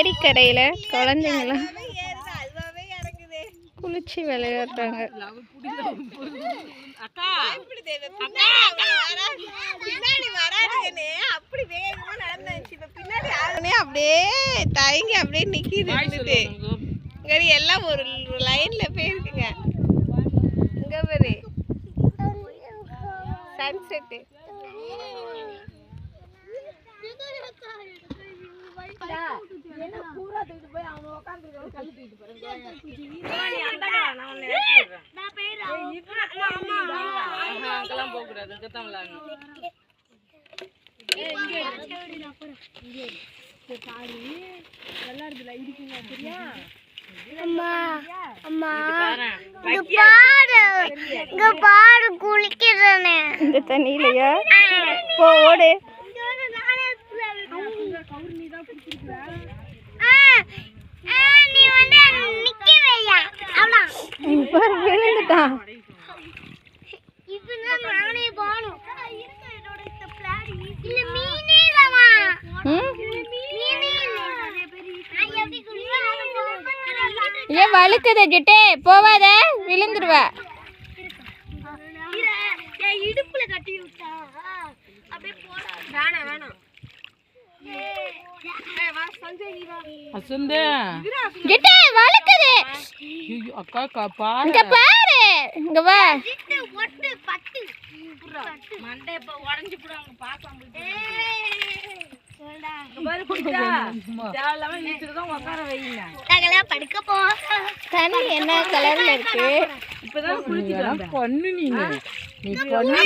ஏரிக்கரையில் குழந்தைங்களாம் குளிச்சு விளையாடுறாங்க. அப்படியே தயங்கி அப்படியே நிக்கிது இருந்துட்டு இங்க எல்லாம் ஒரு லைன்ல போயிருக்குங்க. இங்க பாரு. சன்செட் அங்கெல்லாம் போக கூடாது இங்கதான் விளையாடணும் அம்மா அம்மா. இங்க பாரு. இங்க பாரு. குளிக்கிறேன்னு. இந்த தண்ணியிலையா? போ ஓடு. ஆ, ஆ, எப்படி குளிக்கிறேன் ஏன் வழுக்குது ஜிட்டே போவாத விழுந்துருவ. இடுப்புல கட்டி விட்டா. அப்படியே போட. வேணாம் வேணாம். அசந்து வழுக்குது. ஐயோ, அக்கா காப்பா இங்க பாரு. இங்க வா. ஒட்டு மண்டை இப்ப உடஞ்சு போடுவாங்க பாக்காம சொல்டா தேவையில்லாம இழுத்துட்டு தான் உட்கார வைங்க நாங்களாம் படுக்க போறோம் தண்ணி என்ன கலர்ல இருக்கு? இப்பதான் குளிச்சுட்டு பண்ணு நீங்க நீ பண்ணு.